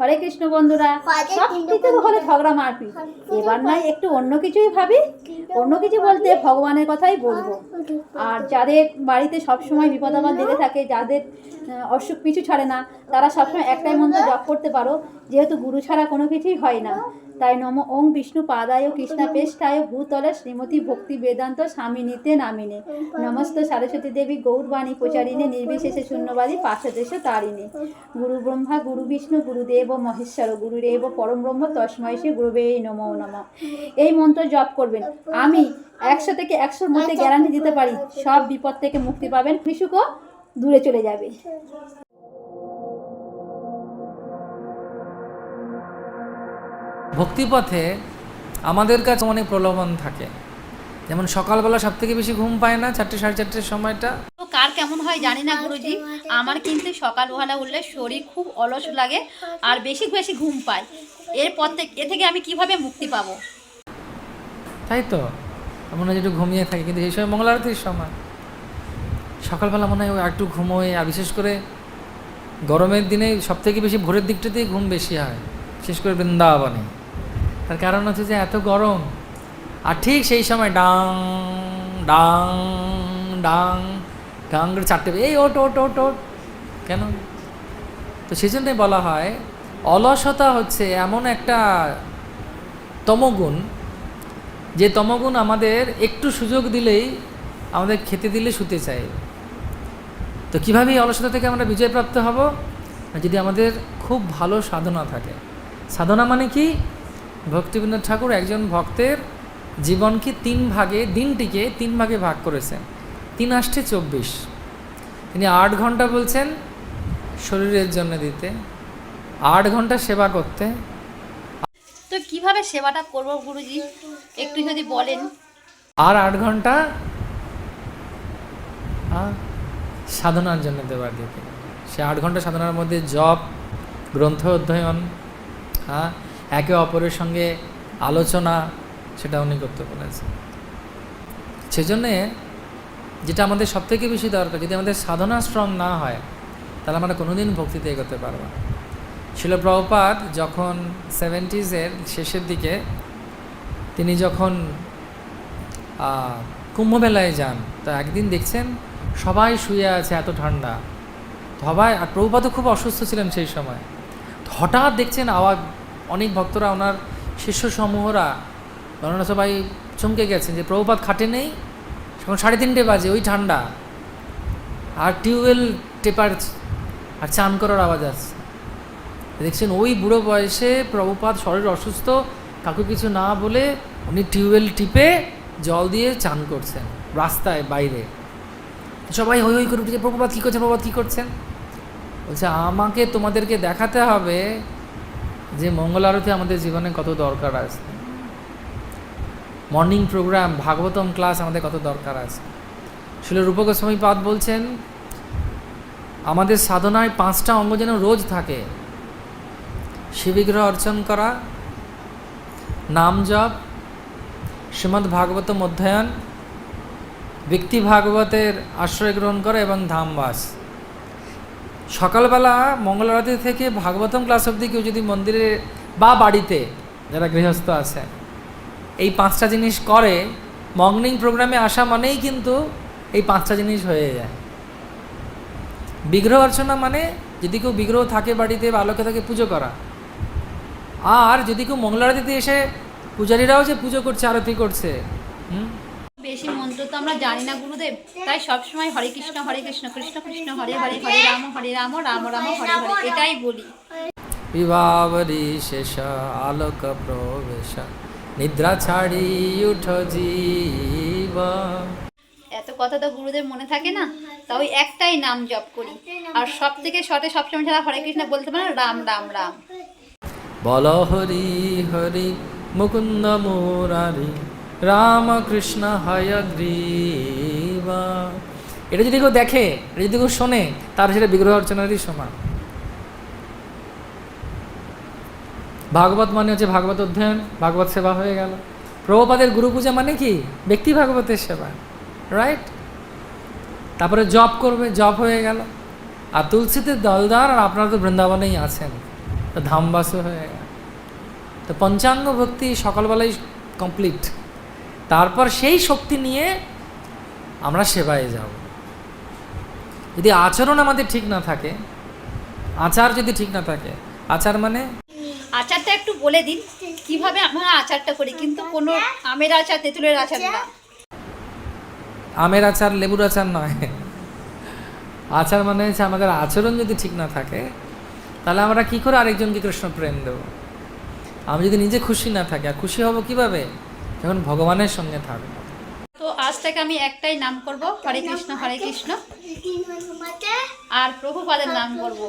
হরে কৃষ্ণ বন্ধুরা সব কিছু হলে ঝগড়া মারপি এবার নয় একটু অন্য কিছুই ভাবি অন্য কিছু বলতে ভগবানের কথাই বলব। আর যাদের বাড়িতে সবসময় বিপদ আপদ লেগে থাকে যাদের অসুখ পিছু ছাড়ে না তারা সবসময় একটাই মন্ত্র জপ করতে পারো যেহেতু গুরু ছাড়া কোনো কিছুই হয় না। তাই নম ওং বিষ্ণু পাদায় কৃষ্ণা পেষ্ঠায় ভূতলে শ্রীমতী ভক্তি বেদান্ত স্বামিনীতে নামিনে। নমস্ত সরস্বতী দেবী গৌরবাণী প্রচারিণে নির্বিশেষে শূন্যবাদী পাশদেশ তারিণে। গুরু ব্রহ্মা গুরু বিষ্ণু গুরুদেব মহেশ্বর গুরুদেব পরম ব্রহ্ম তস্ময় শ্রী গুরুবে নম নম। এই মন্ত্র জপ করবেন। আমি একশো থেকে একশোর মধ্যে গ্যারান্টি দিতে পারি সব বিপদ থেকে মুক্তি পাবেন। বিশুকও দূরে চলে যাবে। ভক্তিপথে আমাদের কাছে অনেক প্রলোভন থাকে। যেমন সকালবেলা সব থেকে বেশি ঘুম পায় না চারটে সাড়ে চারটের সময়টা। তো কার কেমন হয় জানি না গুরুজি। আমার কিন্তু সকালবেলা উঠলে শরীর খুব অলস লাগে আর বেশি বেশি ঘুম পায়। এরপর থেকে এ থেকে আমি কীভাবে মুক্তি পাবো? তাই তো। মনে হয় একটু ঘুমিয়ে থাকে কিন্তু এই সময় মঙ্গল আরতির সময়। সকালবেলা মনে হয় একটু ঘুমোয় আর বিশেষ করে গরমের দিনে সব থেকে বেশি ভোরের দিকটাতেই ঘুম বেশি হয়। বিশেষ করে বৃন্দাবনে। তার কারণ হচ্ছে যে এত গরম। আর ঠিক সেই সময় ডাং ডাং ডাং ডাং চারটে এই ওট ওট ওট ওট কেন? তো সেই জন্যই বলা হয়, অলসতা হচ্ছে এমন একটা তমগুণ, যে তমগুণ আমাদের একটু সুযোগ দিলেই আমাদের খেতে দিলে শুতে চাই তো কীভাবে এই অলসতা থেকে আমরা বিজয়প্রাপ্ত হব? যদি আমাদের খুব ভালো সাধনা থাকে। সাধনা মানে কি? ভক্তিবিনোদ ঠাকুর একজন ভক্তের জীবনকে তিন ভাগে দিনটিকে তিন ভাগে ভাগ করেছেন। তিন আষ্টে চব্বিশ। তিনি আট ঘণ্টা বলছেন শরীরের জন্য দিতে আট ঘণ্টা সেবা করতে। তো কীভাবে সেবাটা করব গুরুজি? একটু যদি বলেন। আর আট ঘণ্টা সাধনার জন্য দেওয়ার দিকে সে আট ঘণ্টা সাধনার মধ্যে জপ গ্রন্থ অধ্যয়ন হ্যাঁ একে অপরের সঙ্গে আলোচনা সেটা উনি করতে বলেছেন সেজন্যে যেটা আমাদের সবথেকে বেশি দরকার, যদি আমাদের সাধনা স্ট্রং না হয়, তাহলে আমরা কোনোদিন ভক্তিতে এগোতে পারব না। শিল প্রভুপাদ যখন সেভেন্টিজের শেষের দিকে তিনি যখন কুম্ভমেলায় যান, তো একদিন দেখছেন সবাই শুয়ে আছে এত ঠান্ডা। সবাই, আর প্রভুপাদও খুব অসুস্থ ছিলেন সেই সময়। হঠাৎ দেখছেন আওয়াজ অনেক ভক্তরা ওনার শিষ্য সমূহরা ওনারা সবাই চমকে গেছেন যে প্রভুপাত খাটে নেই তখন সাড়ে তিনটে বাজে, ওই ঠান্ডা। আর টিউবওয়েল টেপার আর চান করার আওয়াজ আসছে। দেখছেন, ওই বুড়ো বয়সে প্রভুপাত শরীর অসুস্থ কাকু কিছু না বলে উনি টিউবওয়েল টিপে জল দিয়ে চান করছেন, রাস্তায়, বাইরে। সবাই হই হই করে উঠেছে প্রভুপাত কী করছেন প্রভুপাত কী করছেন? বলছে, আমাকে তোমাদেরকে দেখাতে হবে যে মঙ্গল আরতি আমাদের জীবনে কত দরকার আছে। মর্নিং প্রোগ্রাম ভাগবতম ক্লাস আমাদের কত দরকার আছে। শিল রূপগোস্বামী পাদ বলছেন, আমাদের সাধনায় পাঁচটা অঙ্গ যেন রোজ থাকে। শিবিগ্রহ অর্চন করা, নাম জপ, শ্রীমদ্ ভাগবতম অধ্যয়ন ব্যক্তি ভাগবতের আশ্রয় গ্রহণ করা এবং ধামবাস সকালবেলা মঙ্গল আরতি থেকে ভাগবতম ক্লাস অবধি কেউ যদি মন্দিরে বা বাড়িতে যারা গৃহস্থ আছে এই পাঁচটা জিনিস করে মর্নিং প্রোগ্রামে আসা মানেই কিন্তু এই পাঁচটা জিনিস হয়ে যায়। বিগ্রহ অর্চনা মানে যদি কেউ বিগ্রহ থাকে বাড়িতে বা আলোকে থাকে পুজো করা। আর যদি কেউ মঙ্গলারতিতে এসে পূজারীরাও যে পুজো করছে, আরতি করছে, হুম? মন্ত্র তো আমরা জানি না গুরুদেব। তাই সবসময় হরে কৃষ্ণ হরে কৃষ্ণ কৃষ্ণ কৃষ্ণ হরে হরে হরে রাম হরে রাম রাম রাম হরে হরে এটাই বলি। বিভাবরী শেষ আলোক প্রবেশ নিদ্রা ছাড়ি উঠ জীব। এত কথা তো গুরুদেব মনে থাকে না? তা ওই একটাই নাম জপ করি। আর সব থেকে শর্টে সবসময় যারা হরে কৃষ্ণ বলতে পারে রাম রাম রাম। বল হরি হরি মুকুন্দ মুরারি রামকৃষ্ণ হয় গ্রীব। এটা যদি কেউ দেখে, এটা যদি কেউ শোনে, তার সেটা বিগ্রহ অর্চনারই সমান। ভাগবত মানে হচ্ছে ভাগবত অধ্যয়ন, ভাগবত সেবা হয়ে গেল। প্রভুপাদের গুরু পূজা মানে কি? ব্যক্তি ভাগবতের সেবা রাইট তারপরে জব করবে জব হয়ে গেল। আর তুলসীতে দলদার, আর আপনারা তো বৃন্দাবনেই আছেন। তো ধামবাসও হয়ে গেল। তো পঞ্চাঙ্গ ভক্তি সকালবেলায় কমপ্লিট তারপর সেই শক্তি নিয়ে আমরা সেবায় যাব। যদি আচরণ আমাদের ঠিক না থাকে আচার যদি ঠিক না থাকে আচার মানে? আচারটা একটু বলে দিন কীভাবে আমরা আচারটা করি? কিন্তু কোনো আমের আচার তেঁতুলের আচার না। আমের আচার লেবুর আচার নয়। আচার মানে হচ্ছে আমাদের আচরণ যদি ঠিক না থাকে তাহলে আমরা কি করে আরেকজনকে কৃষ্ণ প্রেম দেবো? আমি যদি নিজে খুশি না থাকি আর খুশি হব কীভাবে? যখন ভগবানের সঙ্গে থাকবে তো আজ থেকে আমি একটাই নাম করব, হরে কৃষ্ণ হরে কৃষ্ণ। আর প্রভুপাদের নাম করব।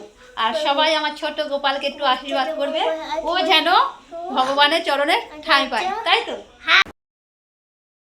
আর সবাই আমার ছোট গোপালকে একটু আশীর্বাদ করবে। ও যেন ভগবানের চরণে ঠাঁই পায়, তাই তো?